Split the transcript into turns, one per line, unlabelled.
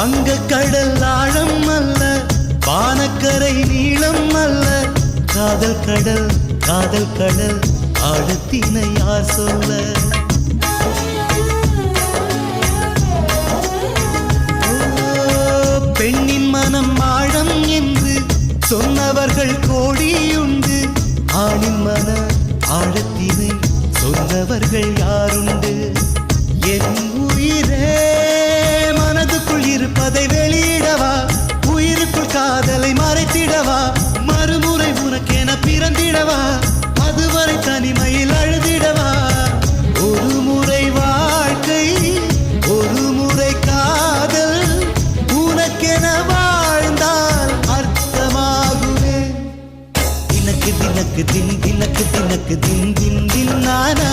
வங்க கடல் ஆழம் அல்ல பானக்கரை நீளம் அல்ல. காதல் கடல் காதல் கடல் ஆழத்தினை யார் சொல்ல? பெண்ணின் மனம் ஆழம் என்று சொன்னவர்கள் கோடியுண்டு. ஆணின் மன ஆழத்தினை சொன்னவர்கள் யாருண்டு? தினக்கு தின் தினக்கு தினக்கு தின் தின் தின் நானா